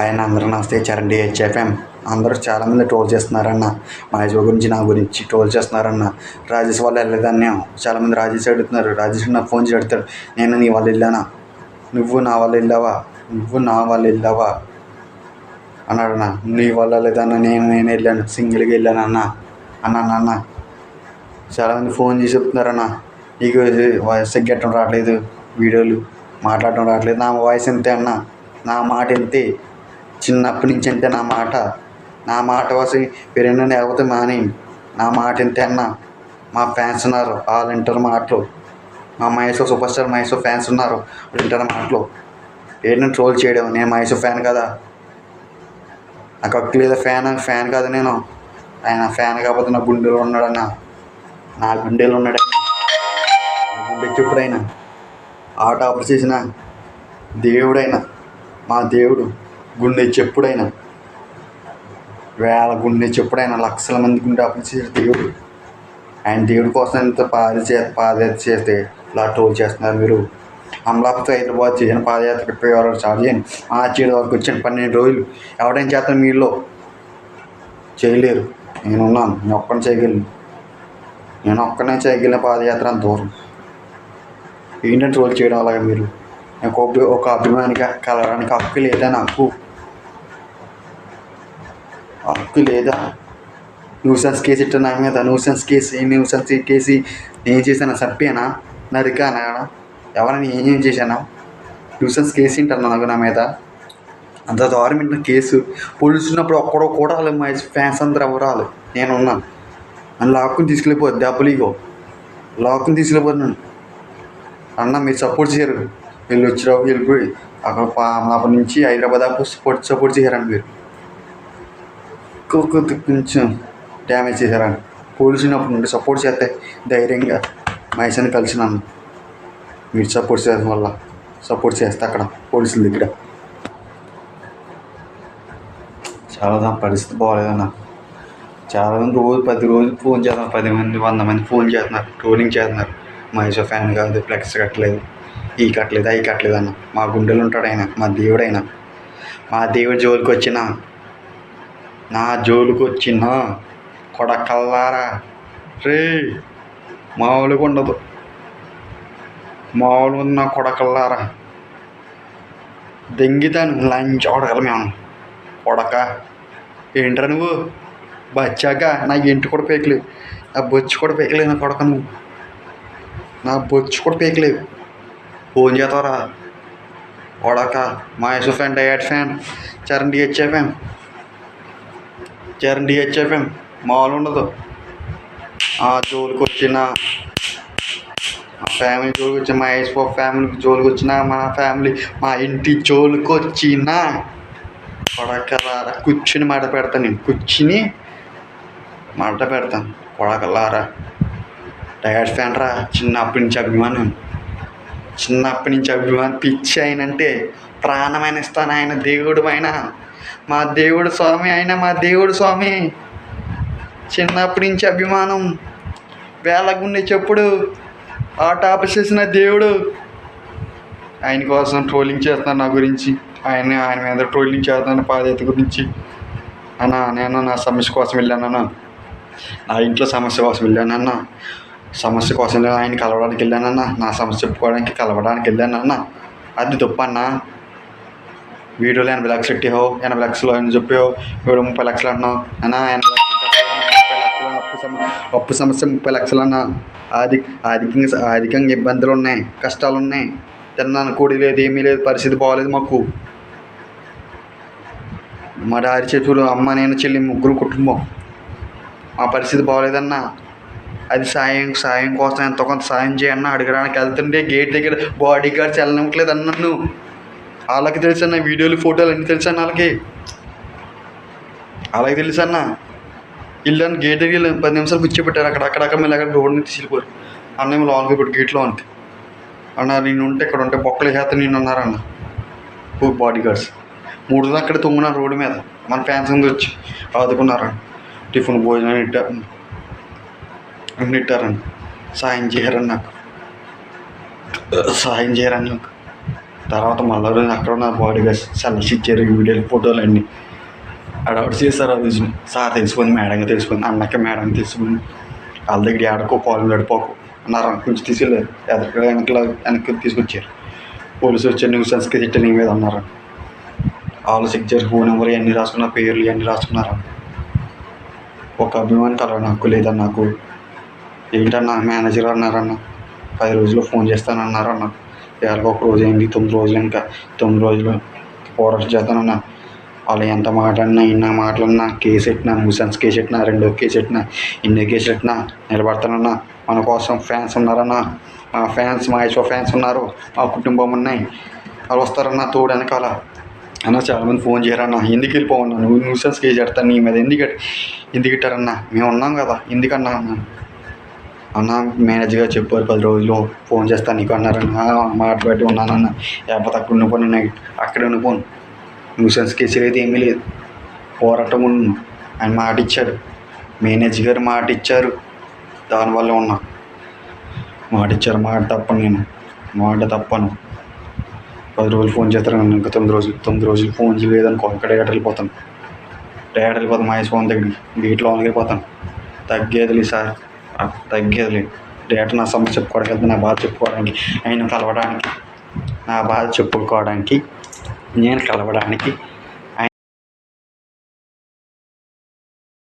ఆయన అందరూ నమస్తే. చరణ్ హెచ్ఎఫ్ఎం అందరూ చాలామంది ట్రోల్ చేస్తున్నారన్న. మహేష్ యజమా గురించి నా గురించి ట్రోల్ చేస్తున్నారన్న. రాజేష్ వాళ్ళు వెళ్ళేదాన్ని చాలామంది రాజేష్ అడుగుతున్నారు. రాజేష్ నాకు ఫోన్ చేసి అడుగుతాడు. నేను నీ వాళ్ళు వెళ్ళానా నువ్వు నా వాళ్ళు వెళ్ళావా నువ్వు నా వాళ్ళు వెళ్ళావా అన్నాడు అన్న నీ వల్ల లేదన్న నేను నేను వెళ్ళాను. సింగిల్గా వెళ్ళాను అన్న. అన్న అన్న చాలామంది ఫోన్ చేసి చెప్తున్నారన్న. నీకు వాయిస్ గెట్టడం రావట్లేదు. వీడియోలు మాట్లాడడం రావట్లేదు. నా వాయిస్ ఎంతే అన్న? నా మాట ఎంతే? చిన్నప్పటి నుంచి అంతే నా మాట. నా మాట వసి పెరిగిన లేకపోతే మాని నా మాట ఎంతే అన్న మా ఫ్యాన్స్ ఉన్నారు వాళ్ళు వింటారు మాటలు. మా Maheshwar super star Maheshwar fans ఉన్నారు వాళ్ళు వింటారు మాటలు. ఏంటంటే ట్రోల్ చేయడం? నేను మహేశ్వర్ ఫ్యాన్ కదా. నాకు హక్కు లేదా ఫ్యాన్ ఫ్యాన్ కాదు నేను. ఆయన ఫ్యాన్ కాకపోతే నా గుండెలో ఉన్నాడన్న. నా గుండెలో ఉన్నాడన్న నా గుండె చెప్పుడైనా ఆట ఆఫర్ చేసిన దేవుడైనా మా దేవుడు. గుండె చెప్పుడైనా వేల గుండె చెప్పుడైనా లక్షల మంది గుండె ఆఫర్ చేసే దేవుడు. ఆయన దేవుడి కోసం ఎంత పాద చే పాదయాత్ర చేస్తే ఇలా టోల్ చేస్తున్నారు మీరు. అమలాపతి హైదరాబాద్ చేసిన పాదయాత్ర పెట్టేవారు చాలు చేయండి. ఆ చేయడం వరకు వచ్చిన పన్నెండు రోజులు ఎవడైనా చేస్తాను మీలో? చేయలేరు. నేనున్నాను నేను ఒక్కడిని చేయగలను. నేను ఒక్కనే చేయగలిగిన పాదయాత్ర అంత దూరం. ఏంటంటే ట్రోల్ చేయడం అలాగే మీరు. నాకు ఒక అభిమానిగా కలవడానికి హక్కు లేదా నాకు హక్కు లేదా? న్యూసెన్స్ కేసు ఇట్ట నా మీద న్యూసెన్స్ కేసు ఏ న్యూసెన్స్ కేసు నేను చేశాను చంపానా నరికానా? ఎవరైనా ఏం చేశానా? న్యూసెన్స్ కేసు ఏంటన్నా నాకు నా మీద? అంత దారుణమైన కేసు. పోలీసులు ఉన్నప్పుడు ఒక్కడో కూడా మా ఫ్యాన్స్ అందరూ ఎవరాలు? నేను ఉన్నాను నన్ను లాక్కుని తీసుకెళ్ళిపోద్ది దెబ్బలు ఇగో. లాక్కుని తీసుకెళ్ళిపోతున్నాను అన్న మీరు సపోర్ట్ చేయరు. వీళ్ళు వచ్చిరావు వెళ్ళిపోయి. అక్కడ అప్పటి నుంచి హైదరాబాద్ దాకా సపోర్ట్ సపోర్ట్ చేయరండి మీరు. ఇంకొక కొంచెం డ్యామేజ్ చేశారండి పోలీసులు ఉన్నప్పుడు నుండి సపోర్ట్ చేస్తే ధైర్యంగా మహేష్ని కలిసినాను. మీరు సపోర్ట్ చేయడం వల్ల సపోర్ట్ చేస్తే అక్కడ పోలీసుల దగ్గర. చాలా దాని పరిస్థితి బాగాలేదన్న చాలా మంది రోజు పది రోజు ఫోన్ చేస్తున్నారు. పది మంది వంద మంది ఫోన్ చేస్తున్నారు. ట్రోలింగ్ చేస్తున్నారు. మహేష్ ఫ్యాన్ కాదు ఫ్లెక్స్ కట్టలేదు ఈ కట్టలేదు అవి కట్టలేదు అన్న. మా గుండెలు ఉంటాడు ఆయన మా దేవుడైనా మా దేవుడి జోలికి వచ్చినా నా జోలికొచ్చిన కొడకల్లారా? రే మామూలుగా ఉండదు మామూలుగా ఉన్న కొడకల్లారా? దెంగితాను లంచ్ కొడగల మేము కొడక ఏంట్రా నువ్వు? బచ్చాక నా ఇంటి కూడా పేకలేవు. నా బొచ్చు కూడా పేకలేవు నా కొడక నువ్వు. నా బొచ్చు కూడా పేకలేవు. ఫోన్ చేస్తావరా? కొడక Mahesh fan డయాడ్ fan Charan DHFM Charan DHFM మామూలు ఉండదు. ఆ జోలికి వచ్చిన మా ఫ్యామిలీ జోలికి వచ్చిన మహేష్ బాబు ఫ్యామిలీకి జోలికి వచ్చిన మా ఫ్యామిలీ మా ఇంటి జోలికి వచ్చిన కొడకలారా కూర్చుని మాట పెడతాను నేను. కూర్చుని మాట పెడతాను కొడకలారా. డయాడ్ ఫ్యాన్ రా చిన్నప్పటి నుంచి అభిమానం చిన్నప్పటి నుంచి అభిమానం పిచ్చి ఆయనంటే ప్రాణమైన ఇస్తాను ఆయన దేవుడు అయినా. మా దేవుడు స్వామి ఆయన మా దేవుడు స్వామి. చిన్నప్పటి నుంచి అభిమానం. వేలగుండే చెప్పుడు. ఆట ఆపేసేసిన దేవుడు. ఆయన కోసం ట్రోలింగ్ చేస్తాను నా గురించి. ఆయన ఆయన మీద ట్రోలింగ్ చేస్తాను పాదయాత్ర గురించి. అన్న నేను నా సమస్య కోసం వెళ్ళానన్న. నా ఇంట్లో సమస్య కోసం వెళ్ళానన్న. సమస్య కోసం ఆయన కలవడానికి వెళ్ళానన్న. నా సమస్య చెప్పుకోవడానికి కలవడానికి వెళ్ళానన్న. అది తప్పన్నా. వీడియోలో ఎనభై లక్షలు పెట్టావు ఎనభై లక్షలు అని చెప్పావు వీడు ముప్పై లక్షలు అన్నావు అన్న ఎనభై లక్షలు అప్పు అప్పు సమస్య ముప్పై లక్షలు అన్న. ఆది ఆర్థికంగా ఆర్థికంగా ఇబ్బందులు ఉన్నాయి కష్టాలు ఉన్నాయి. తిన్నాను కూడి లేదు ఏమీ లేదు పరిస్థితి బాగోలేదు మాకు. మా డారి చేతులు అమ్మ నేను చెల్లి ముగ్గురు కుటుంబం. మా పరిస్థితి బాగోలేదన్నా. అది సాయం సాయం కోసం ఎంతో కొంత సాయం చేయన్న అడగడానికి వెళ్తుంటే గేట్ దగ్గర బాడీ గార్డ్స్ వెళ్ళనివ్వట్లేదు అన్న నువ్వు వాళ్ళకి తెలుసు అన్న వీడియోలు ఫోటోలు అన్నీ తెలుసు అన్న వాళ్ళకి? వాళ్ళకి తెలుసు అన్న ఇల్లు గేట్ దగ్గర వెళ్ళి పది నిమిషాలు కూర్చోబెట్టారు అక్కడ అక్కడక్కడ మళ్ళీ అక్కడ రోడ్ నుంచి తీసుకెళ్ళిపోయారు అన్న లోన్కి ఇప్పుడు గేట్లో ఉంది అన్న నేను ఉంటే ఇక్కడ ఉంటే బొక్కలు చేత నేను ఉన్నారన్న టూ బాడీ గార్డ్స్ మూడు అక్కడ తొమ్మినారు రోడ్డు మీద. మన ఫ్యాన్స్ అందరూ వచ్చి ఆదుకున్నారన్న టిఫిన్ భోజనం ఇట్టారు అన్ని. ఇట్టారన్న సాయం చేయరన్న నాకు. సాయం చేయరని నాకు. తర్వాత మళ్ళీ రోజు అక్కడ ఉన్న బాడీగా గార్డ్స్ ఇచ్చారు వీడియోలు ఫోటోలు అన్నీ. అడవాడు చేస్తారు ఆ రోజు సార్ తెలిసిపోయింది మేడంగా తెలిసిపోయింది అన్నకి మేడం తెలిసిపోయింది. వాళ్ళ దగ్గర ఆడుకో పాలు గడిపోకు అన్నారు కొంచెం తీసుకెళ్ళారు. ఎక్కడ వెనకలా వెనక్కి తీసుకొచ్చారు. పోలీసు వచ్చి న్యూసెన్స్కి తిట్టి నీ మీద అన్నారు. వాళ్ళు చెక్ చేసి ఫోన్ నెంబర్ ఇవన్నీ రాసుకున్నారు పేర్లు ఇవన్నీ రాసుకున్నారు. ఒక అభిమాని కలవని నాకు లేదన్న నాకు. ఏంటన్నా మేనేజర్ అన్నారన్న. పది రోజుల్లో ఫోన్ చేస్తానన్నారన్న ఇవాళ ఒక రోజు అయింది తొమ్మిది రోజులు ఇంకా తొమ్మిది రోజులు పోరాటం చేస్తానన్న వాళ్ళు ఎంత మాట్లాడినా ఇన్న మాటలన్నా కేసు పెట్టినా ముసన్స్ కేసు పెట్టినా రెండో కేసు పెట్టినా ఇన్ని కేసు పెట్టినా నిలబడతానన్నా. మన కోసం ఫ్యాన్స్ ఉన్నారన్నా. మా ఫ్యాన్స్ మా ఐశ్వ ఫ్యాన్స్ ఉన్నారు. మా కుటుంబం ఉన్నాయి. వాళ్ళు వస్తారన్న తోడు వెనకాల. అన్న చాలామంది ఫోన్ చేయరన్నా. ఎందుకు వెళ్ళిపోవన్నా నువ్వు న్యూసెన్స్ కేసు పెడతాను నీ మీద? ఎందుకు ఎందుకు ఇట్టారన్నా మేము ఉన్నాం కదా. ఎందుకన్నా అన్నాను అన్న మేనేజర్గా చెప్పారు పది రోజులు ఫోన్ చేస్తాను నీకు అన్నారన్న మాట పెట్టి ఉన్నానన్న లేకపోతే అక్కడ ఉండిపోను నైట్ అక్కడే ఉండిపోను. న్యూసెన్స్ కేసులు అయితే ఏమీ లేదు. పోరాటం ఉంది ఆయన మాట ఇచ్చారు మేనేజర్ గారు మాట ఇచ్చారు. దానివల్ల ఉన్నా. మాట ఇచ్చారు. మాట తప్పను నేను. మాట తప్పను. పది రోజులు ఫోన్ చేస్తారు నన్ను ఇంకా తొమ్మిది రోజులు తొమ్మిది రోజులు ఫోన్ చేయలేదనుకో ఇక్కడ డేట్ వెళ్ళిపోతాను. డేట్ వెళ్ళిపోతాను మహేష్ ఫోన్ దగ్గరికి. గేట్లో వెళ్ళిపోతాను. తగ్గేది సార్. ఆ, తగ్గేదిలే. డేట్ నా సమస్య చెప్పుకోవడానికి నా బాధ చెప్పుకోవడానికి ఆయన కలవడానికి నా బాధ చెప్పుకోవడానికి నేను కలవడానికి